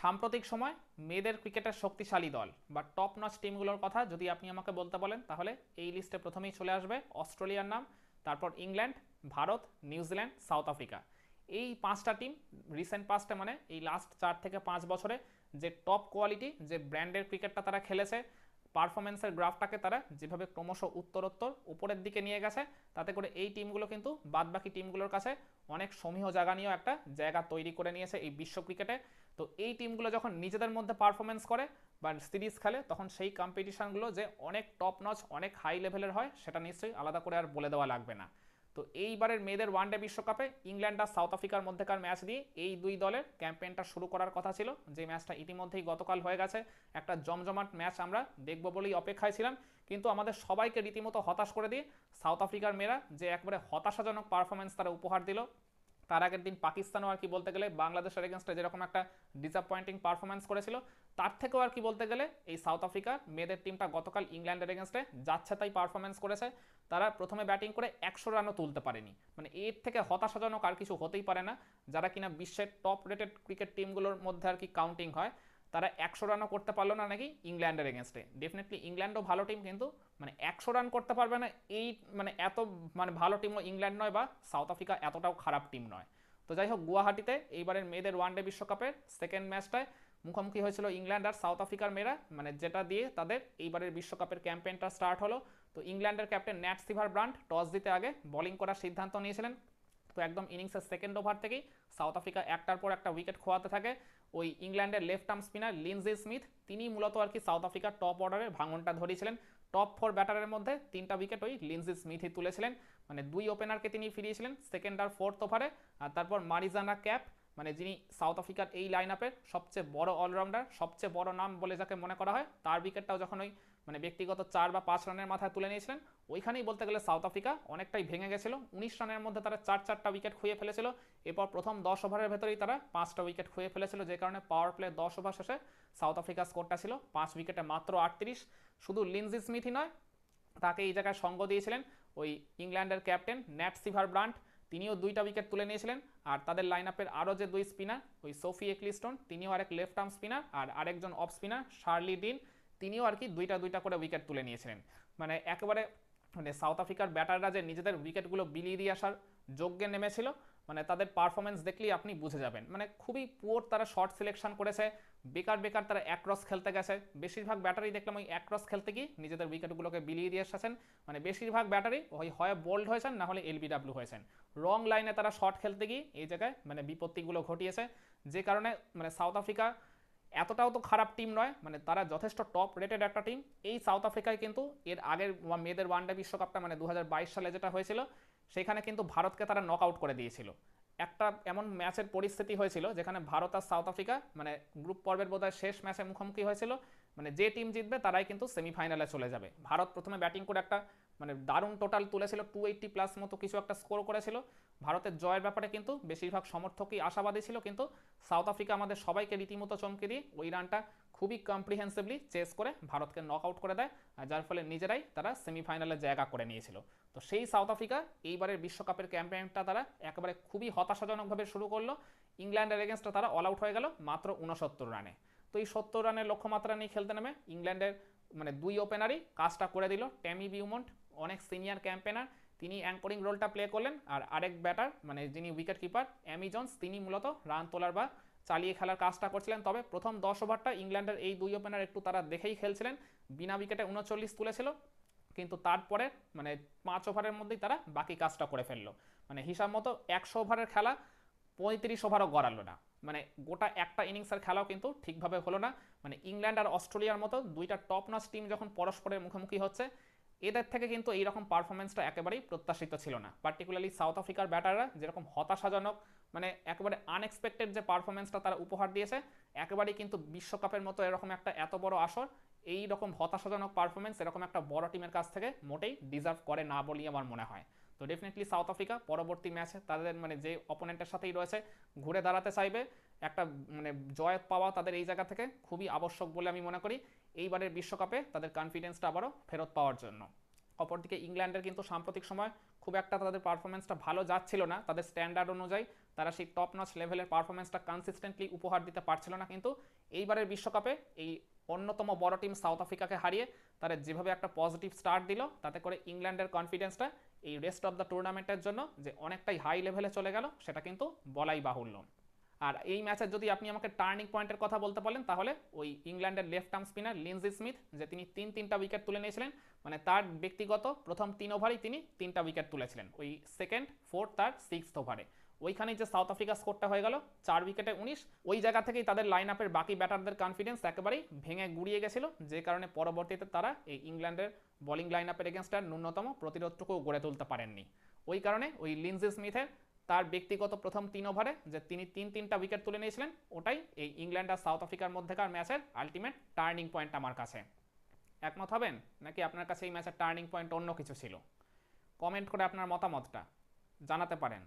সাম্প্রতিক সময় মেয়েদের ক্রিকেটের শক্তিশালী দল, বা টপ নচ টিমগুলোর কথা যদি আপনি আমাকে বলতে বলেন, তাহলে এই লিস্টে প্রথমেই চলে আসবে অস্ট্রেলিয়ার নাম, তারপর England, Bharat, New Zealand, South Africa. এই পাঁচটা টিম রিসেন্ট পাস্টে মানে এই লাস্ট চার থেকে পাঁচ বছরে যে টপ কোয়ালিটি যে ব্র্যান্ডের ক্রিকেটটা তারা খেলেছে পারফরমেন্সের গ্রাফটাকে তারা যেভাবে ক্রমশ উত্তরোত্তর উপরের দিকে নিয়ে গেছে, তাতে করে এই টিমগুলো কিন্তু বাদবাকি টিমগুলোর কাছে অনেক সমীহ জায়গা নিয়েও একটা জায়গা তৈরি করে নিয়েছে এই বিশ্ব ক্রিকেটে। তো এই টিমগুলো যখন নিজেদের মধ্যে পারফরমেন্স করে বা সিরিজ খেলে, তখন সেই কম্পিটিশানগুলো যে অনেক টপ নচ অনেক হাই লেভেলের হয়, সেটা নিশ্চয়ই আলাদা করে আর বলে দেওয়া লাগবে না। তো এইবারের মেয়েদের ওয়ানডে বিশ্বকাপে ইংল্যান্ড আর সাউথ আফ্রিকার মধ্যেকার ম্যাচ দিয়ে এই দুই দলের ক্যাম্পেইনটা শুরু করার কথা ছিল। যে ম্যাচটা ইতিমধ্যেই গতকাল হয়ে গেছে। একটা জমজমাট ম্যাচ আমরা দেখব বলেই অপেক্ষায় ছিলাম। কিন্তু আমাদের সবাইকে রীতিমতো হতাশ করে দিয়ে সাউথ আফ্রিকার মেয়েরা যে একবারে হতাশাজনক পারফরমেন্স তারা উপহার দিল। তার আগের দিন পাকিস্তানও আর কি বলতে গেলে বাংলাদেশের এগেনস্টে যেরকম একটা ডিসঅ্যাপয়েন্টিং পারফরমেন্স করেছিল, তার থেকেও আর কি বলতে গেলে এই সাউথ আফ্রিকার মেয়েদের টিমটা গতকাল ইংল্যান্ডের এগেনস্টে যাচ্ছে তাই পারফরমেন্স করেছে। তারা প্রথমে ব্যাটিং করে একশো রানও তুলতে পারেনি। মানে এর থেকে হতাশাজনক আর কিছু হতেই পারে না। যারা কিনা বিশ্বের টপ রেটেড ক্রিকেট টিমগুলোর মধ্যে আর কি কাউন্টিং হয় তারা একশো রানও করতে পারল না নাকি ইংল্যান্ডের এগেনস্টে ডেফিনেটলি ইংল্যান্ডও ভালো টিম কিন্তু মানে একশো রান করতে পারবে না এই মানে এত মানে ভালো টিমও ইংল্যান্ড নয় বা সাউথ আফ্রিকা এতটাও খারাপ টিম নয়। তো যাই হোক, গুয়াহাটিতে এইবারের মেয়েদের ওয়ানডে বিশ্বকাপের সেকেন্ড ম্যাচটায় মুখোমুখি হয়েছিল ইংল্যান্ড আর সাউথ আফ্রিকার মেয়েরা মানে যেটা দিয়ে তাদের এইবারের বিশ্বকাপের ক্যাম্পেইনটা স্টার্ট হলো। তো ইংল্যান্ডের captain Nat Sciver Brunt toss দিতে আগে বোলিং করার সিদ্ধান্ত নিয়েছিলেন। তো একদম ইনিংসের সেকেন্ড ওভার থেকেই সাউথ আফ্রিকা একটার পর একটা উইকেট খোয়াতে থাকে। ওই ইংল্যান্ডের left arm spinner Linsey Smith তিনি মূলত আর কি সাউথ আফ্রিকার টপ অর্ডারের ভাঙনটা ধরিয়েছিলেন। টপ ফোর ব্যাটারের মধ্যে তিনটা উইকেট ওই লিনজি স্মিথই তুলেছিলেন। মানে দুই ওপেনারকে তিনি ফিরিয়েছিলেন সেকেন্ড আর ফোর্থ ওভারে আর তারপর মারিজানা ক্যাপ মানে যিনি সাউথ আফ্রিকার এই লাইন আপের সবচেয়ে বড় অলরাউন্ডার সবচেয়ে বড় নাম বলে যাকে মনে করা হয়, তার উইকেটটাও যখন ওই মানে ব্যক্তিগত চার বা পাঁচ রানের মাথায় তুলে নিয়েছিলেন, ওইখানেই বলতে গেলে সাউথ আফ্রিকা অনেকটাই ভেঙে গেছিল। উনিশ রানের মধ্যে তারা চার চারটা উইকেট খুঁয়ে ফেলেছিল। এরপর প্রথম দশ ওভারের ভেতরেই তারা পাঁচটা উইকেট খুঁয়ে ফেলেছিল, যে কারণে পাওয়ার প্লে দশ ওভার শেষে সাউথ আফ্রিকার স্কোরটা ছিল। পাঁচ উইকেটে মাত্র আটত্রিশ। শুধু লিনজি স্মিথই নয়, তাকে এই জায়গায় সঙ্গ দিয়েছিলেন ওই ইংল্যান্ডের ক্যাপ্টেন ন্যাট সিভার ব্রান্ট তিনিও দুইটা উইকেট তুলে নিয়েছিলেন। আর তাদের লাইন আপের আরও যে দুই স্পিনার ওই সোফি একলিস্টন তিনিও আরেক লেফট আর্ম স্পিনার আর আরেকজন অফ স্পিনার শার্লি ডিন তিনিও আর কি দুইটা দুইটা করে উইকেট তুলে নিয়েছিলেন। মানে একেবারে মানে সাউথ আফ্রিকার ব্যাটাররা যে নিজেদের উইকেটগুলো বিলিয়ে দিয়ে আসার যোগ্যে নেমেছিল মানে তাদের পারফরমেন্স দেখলেই আপনি বুঝে যাবেন। মানে খুবই পুয়োর তারা শর্ট সিলেকশন করেছে বেকার বেকার তারা একক্রস খেলতে গেছে। বেশিরভাগ ব্যাটারি দেখলাম ওই একক্রস খেলতে গিয়ে নিজেদের উইকেটগুলোকে বিলিয়ে দিয়ে এসেছেন। মানে বেশিরভাগ ব্যাটারি ওই হয় বোল্ড হয়েছেন, না হলে এলবিডাব্লিউ হয়েছেন। রং লাইনে তারা শর্ট খেলতে গিয়ে এই জায়গায় মানে বিপত্তিগুলো ঘটিয়েছে। যে কারণে মানে সাউথ আফ্রিকা এতটাও তো খারাপ টিম নয় মানে তারা যথেষ্ট টপ রেটেড একটা টিম এই সাউথ আফ্রিকায় কিন্তু এর আগের মেয়েদের ওয়ানডে বিশ্বকাপটা মানে দু হাজার বাইশ সালে যেটা হয়েছিল, সেখানে কিন্তু ভারতকে তারা নক আউট করে দিয়েছিল। একটা এমন ম্যাচের পরিস্থিতি হয়েছিল যেখানে ভারত আর সাউথ আফ্রিকা মানে গ্রুপ পর্বের বোধহয় শেষ ম্যাচে মুখোমুখি হয়েছিল। মানে যে টিম জিতবে, তারাই কিন্তু সেমিফাইনালে চলে যাবে। ভারত প্রথমে ব্যাটিং করে একটা মানে দারুণ টোটাল তুলেছিল টু এইট্টি প্লাস মতো কিছু একটা স্কোর করেছিল। ভারতের জয়ের ব্যাপারে কিন্তু বেশিরভাগ সমর্থকই আশাবাদী ছিল, কিন্তু সাউথ আফ্রিকা আমাদের সবাইকে রীতিমতো চমকে দিয়ে ওই রানটা খুবই কম্প্রিহেন্সিভলি চেস করে ভারতকে নক আউট করে দেয়, আর যার ফলে নিজেরাই তারা সেমিফাইনালে জায়গা করে নিয়েছিল। তো সেই সাউথ আফ্রিকা এইবারের বিশ্বকাপের ক্যাম্পেইনটা তারা একেবারে খুবই হতাশাজনকভাবে শুরু করল। ইংল্যান্ডের এগেনস্টে তারা অল আউট হয়ে গেল, মাত্র উনসত্তর রানে তো এই সত্তর রানের লক্ষ্যমাত্রা নিয়ে খেলতে নেমে ইংল্যান্ডের মানে দুই ওপেনারই কাজটা করে দিল ট্যামি বিউমন্ট অনেক সিনিয়র ক্যাম্পেনার তিনি অ্যাঙ্করিং রোলটা প্লে করলেন আর আরেক ব্যাটার মানে যিনি উইকেট কিপার অ্যামি জন্স তিনি মূলত রান তোলার বা চালিয়ে খেলার কাজটা করছিলেন। তবে প্রথম দশ ওভারটা ইংল্যান্ডের এই দুই ওপেনার একটু তারা দেখেই খেলছিলেন। বিনা উইকেটে উনচল্লিশ তুলেছিল, কিন্তু তারপরে মানে পাঁচ ওভারের মধ্যেই তারা বাকি কাজটা করে ফেলল। মানে হিসাব মতো একশো ওভারের খেলা পঁয়ত্রিশ ওভারও গড়ালো না। মানে গোটা একটা ইনিংসের খেলাও কিন্তু ঠিকভাবে হলো না। মানে ইংল্যান্ড আর অস্ট্রেলিয়ার মতো দুইটা টপ নচ টিম যখন পরস্পরের মুখোমুখি হচ্ছে, এদের থেকে কিন্তু এইরকম পারফরমেন্সটা একেবারেই প্রত্যাশিত ছিল না। পার্টিকুলারলি সাউথ আফ্রিকার ব্যাটাররা যেরকম হতাশাজনক মানে একেবারে আনএক্সপেক্টেড যে পারফরমেন্সটা তারা উপহার দিয়েছে, একেবারেই কিন্তু বিশ্বকাপের মতো এরকম একটা এত বড় আসর এই রকম হতাশাজনক পারফরমেন্স এরকম একটা বড় টিমের কাছ থেকে মোটেই ডিজার্ভ করে না বলেই আমার মনে হয়। তো ডেফিনেটলি সাউথ আফ্রিকা পরবর্তী ম্যাচে তাদের মানে যে অপোনেন্টের সাথেই রয়েছে, ঘুরে দাঁড়াতে চাইবে। একটা মানে জয় পাওয়া তাদের এই জায়গা থেকে খুবই আবশ্যক বলে আমি মনে করি। এইবারের বিশ্বকাপে তাদের কনফিডেন্সটা আবারও ফেরত পাওয়ার জন্য। অপরদিকে ইংল্যান্ডের কিন্তু সাম্প্রতিক সময় খুব একটা তাদের পারফরমেন্সটা ভালো যাচ্ছিল না। তাদের স্ট্যান্ডার্ড অনুযায়ী তারা সেই টপ নচ লেভেলের পারফরমেন্সটা কনসিস্টেন্টলি উপহার দিতে পারছিল না। কিন্তু এইবারের বিশ্বকাপে এই অন্যতম বড় টিম সাউথ আফ্রিকাকে হারিয়ে তারা যেভাবে একটা পজিটিভ স্টার্ট দিল, তাতে করে ইংল্যান্ডের কনফিডেন্সটা এই রেস্ট অফ দ্য টুর্নামেন্টের জন্য যে অনেকটাই হাই লেভেলে চলে গেল, সেটা কিন্তু বলাই বাহুল্য। আর এই ম্যাচের যদি আপনি আমাকে টার্নিং পয়েন্টের কথা বলতে বলেন, তাহলে ওই ইংল্যান্ডের left arm spinner Linsey Smith, যে তিনি তিন তিনটা উইকেট তুলে নিয়েছিলেন মানে তার ব্যক্তিগত প্রথম তিন ওভারেই তিনি তিনটা উইকেট তুলেছিলেন। ওই সেকেন্ড ফোর্থ আর সিক্সথ ওভারে ওইখানেই যে সাউথ আফ্রিকা স্কোরটা হয়ে গেল, চার উইকেটে উনিশ। ওই জায়গা থেকেই তাদের লাইন আপের বাকি ব্যাটারদের কনফিডেন্স একেবারেই ভেঙে গুড়িয়ে গেছিল, যে কারণে পরবর্তীতে তারা এই ইংল্যান্ডের বোলিং লাইন আপের এগেনস্ট আর ন্যূনতম প্রতিরোধটুকু গড়ে তুলতে পারেননি। ওই কারণে ওই লিনজি স্মিথের তার ব্যক্তিগত প্রথম তিন ওভারে যে তিনি তিন তিনটা উইকেট তুলে নিয়েছিলেন, ওটাই এই ইংল্যান্ড আর সাউথ আফ্রিকার মধ্যেকার ম্যাচের আলটিমেট টার্নিং পয়েন্ট আমার কাছে। একমত হবেন? নাকি আপনার কাছে এই ম্যাচের টার্নিং পয়েন্ট অন্য কিছু ছিল? কমেন্ট করে আপনার মতামতটা জানাতে পারেন।